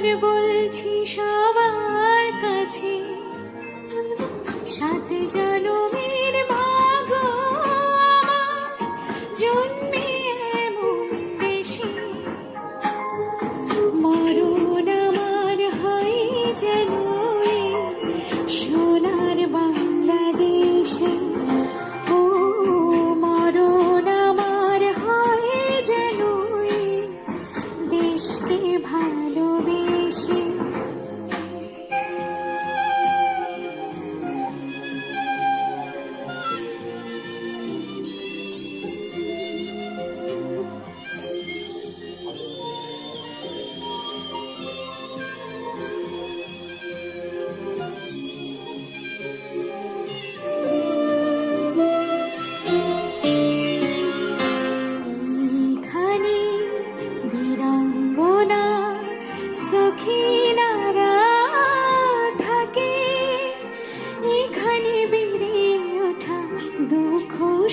আমার বলছি সবার কাছে সাত জনমের ভাগ আমার জন্মে এমন দেশে মরণ সোনার বাংলাদেশে। ও মরণ আমার হয় যেন দেশকে ভালোবেসে।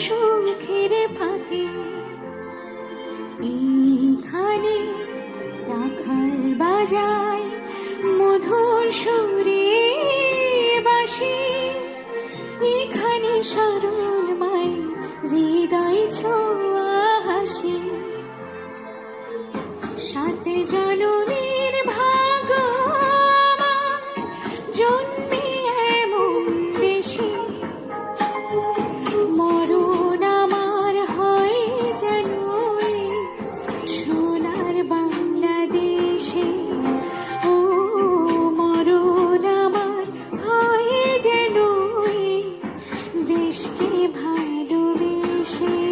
সুখের পাতে এইখানে রাখাল বাজায় মধুর সুরে বাসি। এখানে সরল মাই হৃদয় ছোঁয়া খুশি